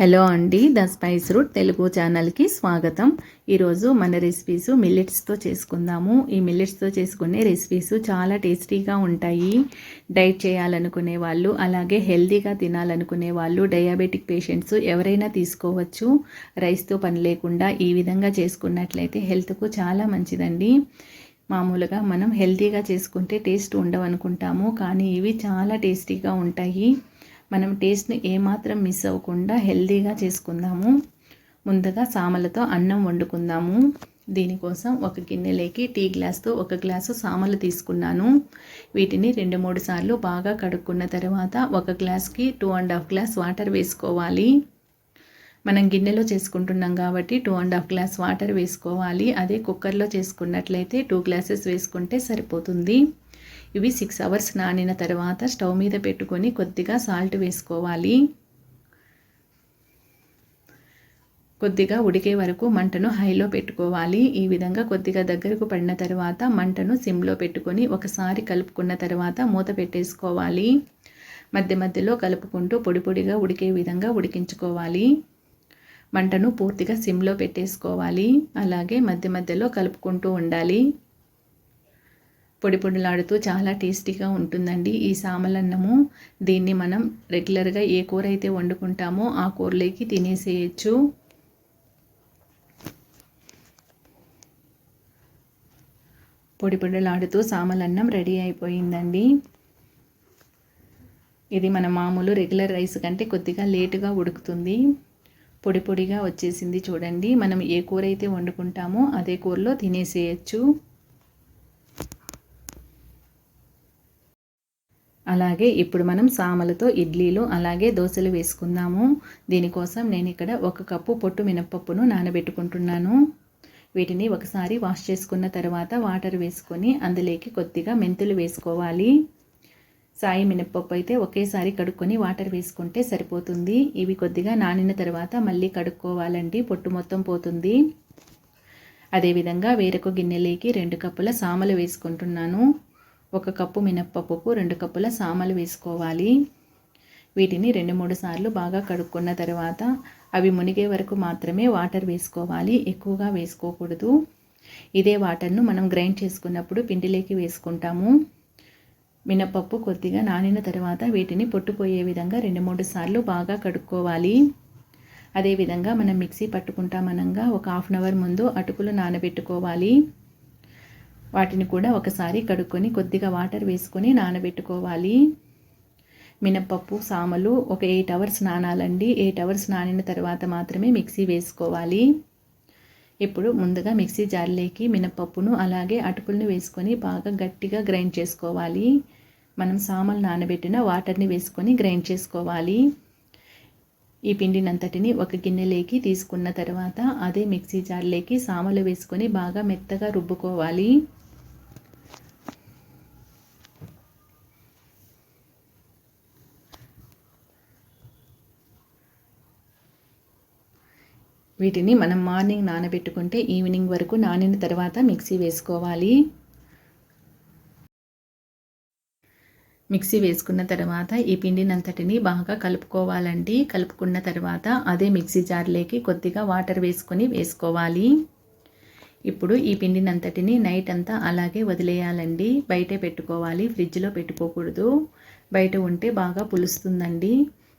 Hello అండి the spice route Telugu ఛానల్కి స్వాగతం. ఈరోజు మన రెసిపీస్ మిల్లెట్స్తో చేసుకుందాము. ఈ మిల్లెట్స్తో చేసుకునే రెసిపీస్ చాలా టేస్టీగా ఉంటాయి. డైట్ చేయాలనుకునే వాళ్ళు అలాగే హెల్తీగా తినాలనుకునే వాళ్ళు డయాబెటిక్ పేషెంట్స్ ఎవరైనా తీసుకోవచ్చు. రైస్తో పని లేకుండా ఈ విధంగా చేసుకున్నట్లయితే హెల్త్కు చాలా మంచిదండి. మామూలుగా మనం హెల్తీగా చేసుకుంటే టేస్ట్ ఉండవనుకుంటాము కానీ ఇవి చాలా టేస్టీగా ఉంటాయి. మనం టేస్ట్ని ఏమాత్రం మిస్ అవ్వకుండా హెల్దీగా చేసుకుందాము. ముందుగా సామలతో అన్నం వండుకుందాము. దీనికోసం ఒక గిన్నెలోకి టీ గ్లాస్తో ఒక గ్లాసు సామలు తీసుకున్నాను. వీటిని రెండు మూడు సార్లు బాగా కడుక్కున్న తర్వాత ఒక గ్లాస్కి two and half glass water వేసుకోవాలి. మనం గిన్నెలో చేసుకుంటున్నాం కాబట్టి two and half glass water వేసుకోవాలి. అదే కుక్కర్లో చేసుకున్నట్లయితే టూ గ్లాసెస్ వేసుకుంటే సరిపోతుంది. ఇవి సిక్స్ అవర్స్ నానిన తర్వాత స్టవ్ మీద పెట్టుకొని కొద్దిగా సాల్ట్ వేసుకోవాలి. కొద్దిగా ఉడికే వరకు మంటను హైలో పెట్టుకోవాలి. ఈ విధంగా కొద్దిగా దగ్గరకు పడిన తర్వాత మంటను సిమ్లో పెట్టుకొని ఒకసారి కలుపుకున్న తర్వాత మూత పెట్టేసుకోవాలి. మధ్య మధ్యలో కలుపుకుంటూ పొడి పొడిగా ఉడికే విధంగా ఉడికించుకోవాలి. మంటను పూర్తిగా సిమ్లో పెట్టేసుకోవాలి. అలాగే మధ్య మధ్యలో కలుపుకుంటూ ఉండాలి. పొడి పొడిలాడుతూ చాలా టేస్టీగా ఉంటుందండి ఈ సామలన్నము. దీన్ని మనం రెగ్యులర్గా ఏ కూర అయితే వండుకుంటామో ఆ కూరలోకి తినేసేయచ్చు. పొడి పొడిలాడుతూ సామలన్నం రెడీ అయిపోయిందండి. ఇది మన మామూలు రెగ్యులర్ రైస్ కంటే కొద్దిగా లేటుగా ఉడుకుతుంది. పొడి పొడిగా వచ్చేసింది చూడండి. మనం ఏ కూర అయితే వండుకుంటామో అదే కూరలో తినేసేయచ్చు. అలాగే ఇప్పుడు మనం సామలతో ఇడ్లీలు అలాగే దోశలు వేసుకుందాము. దీనికోసం నేను ఇక్కడ ఒక కప్పు పొట్టు మినప్పప్పును నానబెట్టుకుంటున్నాను. వీటిని ఒకసారి వాష్ చేసుకున్న తర్వాత వాటర్ వేసుకొని అందులోకి కొద్దిగా మెంతులు వేసుకోవాలి. సాయి మినప్పప్పు అయితే ఒకేసారి కడుక్కొని వాటర్ వేసుకుంటే సరిపోతుంది. ఇవి కొద్దిగా నానిన తర్వాత మళ్ళీ కడుక్కోవాలండి. పొట్టు మొత్తం పోతుంది. అదేవిధంగా వేరొక గిన్నెలోకి రెండు కప్పుల సామలు వేసుకుంటున్నాను. ఒక కప్పు మినప్పప్పుకు రెండు కప్పుల సామలు వేసుకోవాలి. వీటిని రెండు మూడు సార్లు బాగా కడుక్కున్న తర్వాత అవి మునిగే వరకు మాత్రమే వాటర్ వేసుకోవాలి. ఎక్కువగా వేసుకోకూడదు. ఇదే వాటర్ను మనం గ్రైండ్ చేసుకున్నప్పుడు పిండిలోకి వేసుకుంటాము. మినపప్పు కొద్దిగా నానిన తర్వాత వీటిని పొట్టుపోయే విధంగా రెండు మూడు సార్లు బాగా కడుక్కోవాలి. అదేవిధంగా మనం మిక్సీ పట్టుకుంటామనంగా ఒక హాఫ్ అన్ అవర్ ముందు అటుకులు నానబెట్టుకోవాలి. వాటిని కూడా ఒకసారి కడుక్కొని కొద్దిగా వాటర్ వేసుకొని నానబెట్టుకోవాలి. మినపప్పు సామలు ఒక ఎయిట్ అవర్స్ నానాలండి. ఎయిట్ అవర్స్ నానిన తర్వాత మాత్రమే మిక్సీ వేసుకోవాలి. ఇప్పుడు ముందుగా మిక్సీ జార్లోకి మినప్పప్పును అలాగే అటుకులను వేసుకొని బాగా గట్టిగా గ్రైండ్ చేసుకోవాలి. మనం సామలు నానబెట్టిన వాటర్ని వేసుకొని గ్రైండ్ చేసుకోవాలి. ఈ పిండినంతటిని ఒక గిన్నెలోకి తీసుకున్న తర్వాత అదే మిక్సీ జార్లోకి సామలు వేసుకొని బాగా మెత్తగా రుబ్బుకోవాలి. వీటిని మనం మార్నింగ్ నానబెట్టుకుంటే ఈవినింగ్ వరకు నానిన తర్వాత మిక్సీ వేసుకోవాలి. మిక్సీ వేసుకున్న తర్వాత ఈ పిండినంతటిని బాగా కలుపుకోవాలండి. కలుపుకున్న తర్వాత అదే మిక్సీ జార్లోకి కొద్దిగా వాటర్ వేసుకొని వేసుకోవాలి. ఇప్పుడు ఈ పిండినంతటిని నైట్ అంతా అలాగే వదిలేయాలండి. బయటే పెట్టుకోవాలి. ఫ్రిడ్జ్లో పెట్టుకోకూడదు. బయట ఉంటే బాగా పులుస్తుందండి.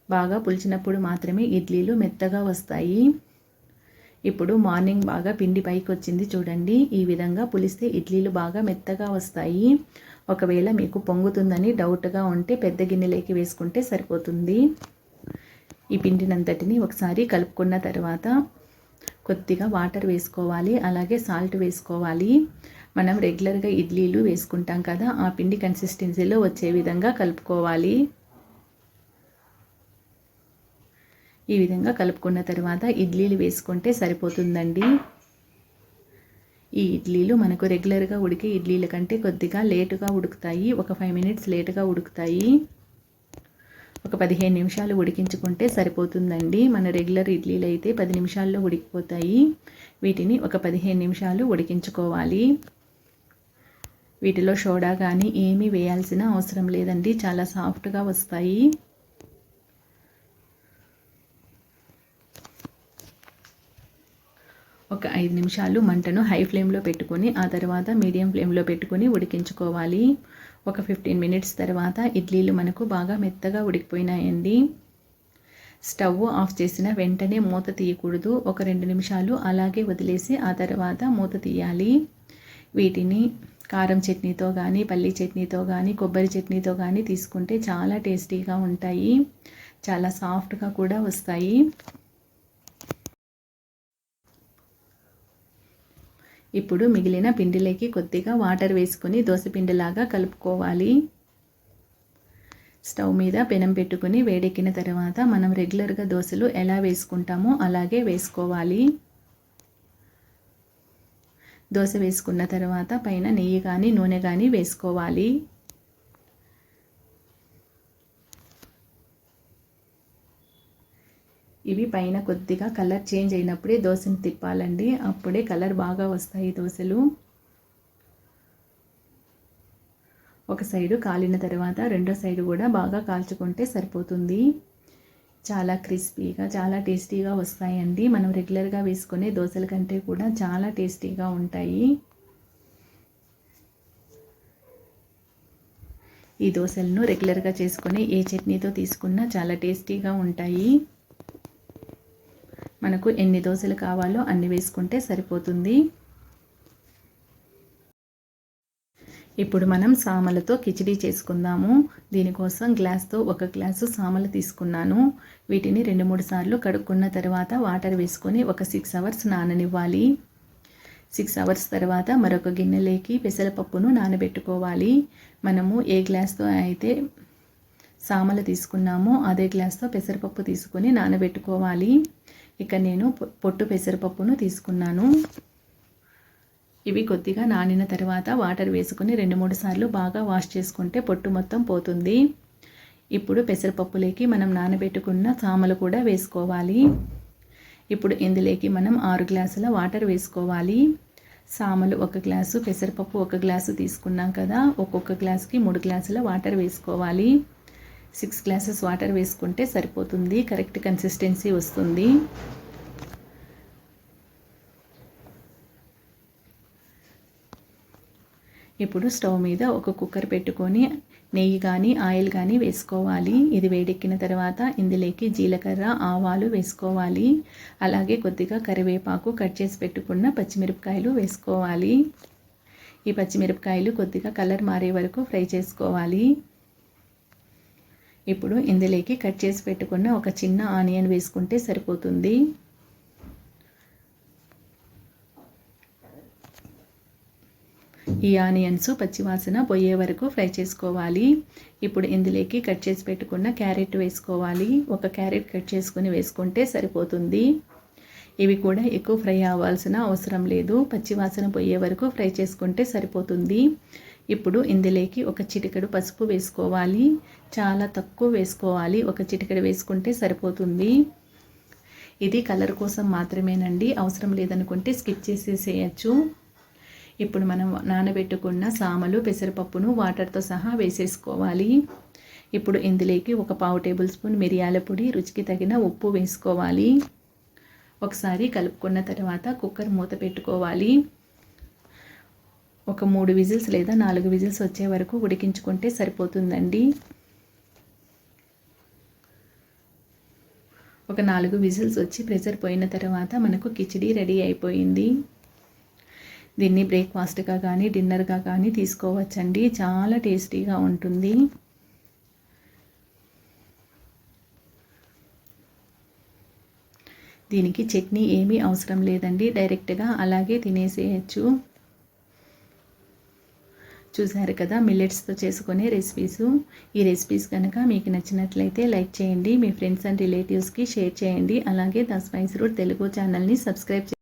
బాగా పులిచినప్పుడు మాత్రమే ఇడ్లీలు మెత్తగా వస్తాయి. ఇప్పుడు మార్నింగ్ బాగా పిండి పైకి వచ్చింది చూడండి. ఈ విధంగా పులిస్తే ఇడ్లీలు బాగా మెత్తగా వస్తాయి. ఒకవేళ మీకు పొంగుతుందని డౌట్గా ఉంటే పెద్ద గిన్నెలోకి వేసుకుంటే సరిపోతుంది. ఈ పిండినంతటిని ఒకసారి కలుపుకున్న తర్వాత కొద్దిగా వాటర్ వేసుకోవాలి అలాగే సాల్ట్ వేసుకోవాలి. మనం రెగ్యులర్గా ఇడ్లీలు వేసుకుంటాం కదా ఆ పిండి కన్సిస్టెన్సీలో వచ్చే విధంగా కలుపుకోవాలి. ఈ విధంగా కలుపుకున్న తర్వాత ఇడ్లీలు వేసుకుంటే సరిపోతుందండి. ఈ ఇడ్లీలు మనకు రెగ్యులర్గా ఉడికే ఇడ్లీల కంటే కొద్దిగా లేటుగా ఉడుకుతాయి. ఒక ఫైవ్ మినిట్స్ లేటుగా ఉడుకుతాయి. ఒక పదిహేను నిమిషాలు ఉడికించుకుంటే సరిపోతుందండి. మన రెగ్యులర్ ఇడ్లీలు అయితే పది నిమిషాల్లో ఉడికిపోతాయి. వీటిని ఒక పదిహేను నిమిషాలు ఉడికించుకోవాలి. వీటిలో సోడా కానీ ఏమీ వేయాల్సిన అవసరం లేదండి. చాలా సాఫ్ట్గా వస్తాయి. ఒక ఐదు నిమిషాలు మంటను హై ఫ్లేమ్లో పెట్టుకొని ఆ తర్వాత మీడియం ఫ్లేమ్లో పెట్టుకొని ఉడికించుకోవాలి. ఒక ఫిఫ్టీన్ మినిట్స్ తర్వాత ఇడ్లీలు మనకు బాగా మెత్తగా ఉడికిపోయినాయండి. స్టవ్ ఆఫ్ చేసిన వెంటనే మూత తీయకూడదు. ఒక రెండు నిమిషాలు అలాగే వదిలేసి ఆ తర్వాత మూత తీయాలి. వీటిని కారం చట్నీతో కానీ పల్లి చట్నీతో కానీ కొబ్బరి చట్నీతో కానీ తీసుకుంటే చాలా టేస్టీగా ఉంటాయి. చాలా సాఫ్ట్గా కూడా వస్తాయి. ఇప్పుడు మిగిలిన పిండిలోకి కొద్దిగా వాటర్ వేసుకొని దోశపిండిలాగా కలుపుకోవాలి. స్టవ్ మీద పెనం పెట్టుకుని వేడెక్కిన తర్వాత మనం రెగ్యులర్గా దోశలు ఎలా వేసుకుంటామో అలాగే వేసుకోవాలి. దోశ వేసుకున్న తర్వాత పైన నెయ్యి కానీ నూనె కానీ వేసుకోవాలి. ఇవి పైన కొద్దిగా కలర్ చేంజ్ అయినప్పుడే దోశను తిప్పాలండి. అప్పుడే కలర్ బాగా వస్తాయి దోశలు. ఒక సైడు కాలిన తర్వాత రెండో సైడు కూడా బాగా కాల్చుకుంటే సరిపోతుంది. చాలా క్రిస్పీగా చాలా టేస్టీగా వస్తాయండి. మనం రెగ్యులర్గా వేసుకునే దోశల కంటే కూడా చాలా టేస్టీగా ఉంటాయి. ఈ దోశలను రెగ్యులర్గా చేసుకొని ఏ చట్నీతో తీసుకున్నా చాలా టేస్టీగా ఉంటాయి. మనకు ఎన్ని దోశలు కావాలో అన్ని వేసుకుంటే సరిపోతుంది. ఇప్పుడు మనం సామలతో కిచిడీ చేసుకుందాము. దీనికోసం గ్లాస్తో ఒక గ్లాసు సామలు తీసుకున్నాను. వీటిని రెండు మూడు సార్లు కడుక్కున్న తర్వాత వాటర్ వేసుకొని ఒక సిక్స్ అవర్స్ నాననివ్వాలి. సిక్స్ అవర్స్ తర్వాత మరొక గిన్నెలోకి పెసరపప్పును నానబెట్టుకోవాలి. మనము ఏ గ్లాస్తో అయితే సామలు తీసుకున్నామో అదే గ్లాస్తో పెసరపప్పు తీసుకొని నానబెట్టుకోవాలి. ఇక నేను పొట్టు పెసరపప్పును తీసుకున్నాను. ఇవి కొద్దిగా నానిన తర్వాత వాటర్ వేసుకుని రెండు మూడు సార్లు బాగా వాష్ చేసుకుంటే పొట్టు మొత్తం పోతుంది. ఇప్పుడు పెసరపప్పులోకి మనం నానబెట్టుకున్న సామలు కూడా వేసుకోవాలి. ఇప్పుడు ఇందులోకి మనం ఆరు గ్లాసుల వాటర్ వేసుకోవాలి. సామలు ఒక గ్లాసు పెసరపప్పు ఒక గ్లాసు తీసుకున్నాం కదా ఒక్కొక్క గ్లాసుకి మూడు గ్లాసుల వాటర్ వేసుకోవాలి. సిక్స్ గ్లాసెస్ వాటర్ వేసుకుంటే సరిపోతుంది. కరెక్ట్ కన్సిస్టెన్సీ వస్తుంది. ఇప్పుడు స్టవ్ మీద ఒక కుక్కర్ పెట్టుకొని నెయ్యి కానీ ఆయిల్ కానీ వేసుకోవాలి. ఇది వేడెక్కిన తర్వాత ఇందులోకి జీలకర్ర ఆవాలు వేసుకోవాలి. అలాగే కొద్దిగా కరివేపాకు కట్ చేసి పెట్టుకున్న పచ్చిమిరపకాయలు వేసుకోవాలి. ఈ పచ్చిమిరపకాయలు కొద్దిగా కలర్ మారే వరకు ఫ్రై చేసుకోవాలి. ఇప్పుడు ఇందులోకి కట్ చేసి పెట్టుకున్న ఒక చిన్న ఆనియన్ వేసుకుంటే సరిపోతుంది. ఈ ఆనియన్స్ పచ్చివాసన పోయే వరకు ఫ్రై చేసుకోవాలి. ఇప్పుడు ఇందులోకి కట్ చేసి పెట్టుకున్న క్యారెట్ వేసుకోవాలి. ఒక క్యారెట్ కట్ చేసుకుని వేసుకుంటే సరిపోతుంది. ఇవి కూడా ఎక్కువ ఫ్రై అవ్వాల్సిన అవసరం లేదు. పచ్చివాసన పోయే వరకు ఫ్రై చేసుకుంటే సరిపోతుంది. ఇప్పుడు ఇందులోకి ఒక చిటికెడు పసుపు వేసుకోవాలి. చాలా తక్కువ వేసుకోవాలి. ఒక చిటికెడు వేసుకుంటే సరిపోతుంది. ఇది కలర్ కోసం మాత్రమేనండి. అవసరం లేదనుకుంటే స్కిప్ చేసేసేయచ్చు. ఇప్పుడు మనం నానబెట్టుకున్న సామలు పెసరపప్పును వాటర్తో సహా వేసేసుకోవాలి. ఇప్పుడు ఇందులోకి ఒక పావు టేబుల్ స్పూన్ మిరియాల పొడి రుచికి తగిన ఉప్పు వేసుకోవాలి. ఒకసారి కలుపుకున్న తర్వాత కుక్కర్ మూత పెట్టుకోవాలి. ఒక మూడు విజిల్స్ లేదా నాలుగు విజిల్స్ వచ్చే వరకు ఉడికించుకుంటే సరిపోతుందండి. ఒక నాలుగు విజిల్స్ వచ్చి ప్రెషర్ పోయిన తర్వాత మనకు కిచిడి రెడీ అయిపోయింది. దీన్ని బ్రేక్ఫాస్ట్గా కానీ డిన్నర్గా కానీ తీసుకోవచ్చండి. చాలా టేస్టీగా ఉంటుంది. దీనికి చట్నీ ఏమీ అవసరం లేదండి. డైరెక్ట్గా అలాగే తినేసేయచ్చు. చూసారు కదా మిల్లెట్స్తో చేసుకునే రెసిపీస్ ఈ రెసిపీస్ కనుక మీకు నచ్చినట్లయితే లైక్ చేయండి. మీ ఫ్రెండ్స్ అండ్ రిలేటివ్స్కి షేర్ చేయండి. అలాగే ద స్పైస్ రూట్ తెలుగు ఛానల్ని సబ్స్క్రైబ్